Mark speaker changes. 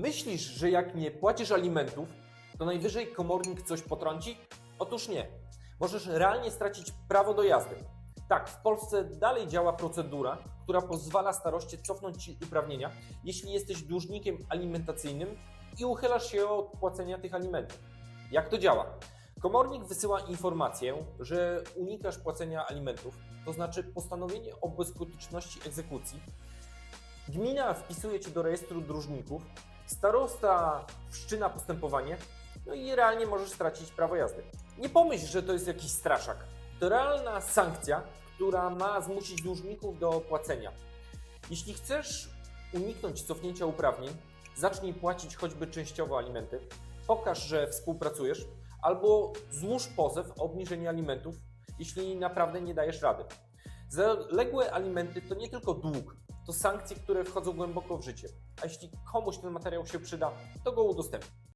Speaker 1: Myślisz, że jak nie płacisz alimentów, to najwyżej komornik coś potrąci? Otóż nie. Możesz realnie stracić prawo do jazdy. Tak, w Polsce dalej działa procedura, która pozwala staroście cofnąć Ci uprawnienia, jeśli jesteś dłużnikiem alimentacyjnym i uchylasz się od płacenia tych alimentów. Jak to działa? Komornik wysyła informację, że unikasz płacenia alimentów, to znaczy postanowienie o bezskuteczności egzekucji. Gmina wpisuje Cię do rejestru dłużników, starosta wszczyna postępowanie, no i realnie możesz stracić prawo jazdy. Nie pomyśl, że to jest jakiś straszak. To realna sankcja, która ma zmusić dłużników do płacenia. Jeśli chcesz uniknąć cofnięcia uprawnień, zacznij płacić choćby częściowo alimenty, pokaż, że współpracujesz, albo złóż pozew o obniżenie alimentów, jeśli naprawdę nie dajesz rady. Zaległe alimenty to nie tylko dług, to sankcje, które wchodzą głęboko w życie. A jeśli komuś ten materiał się przyda, to go udostępnij.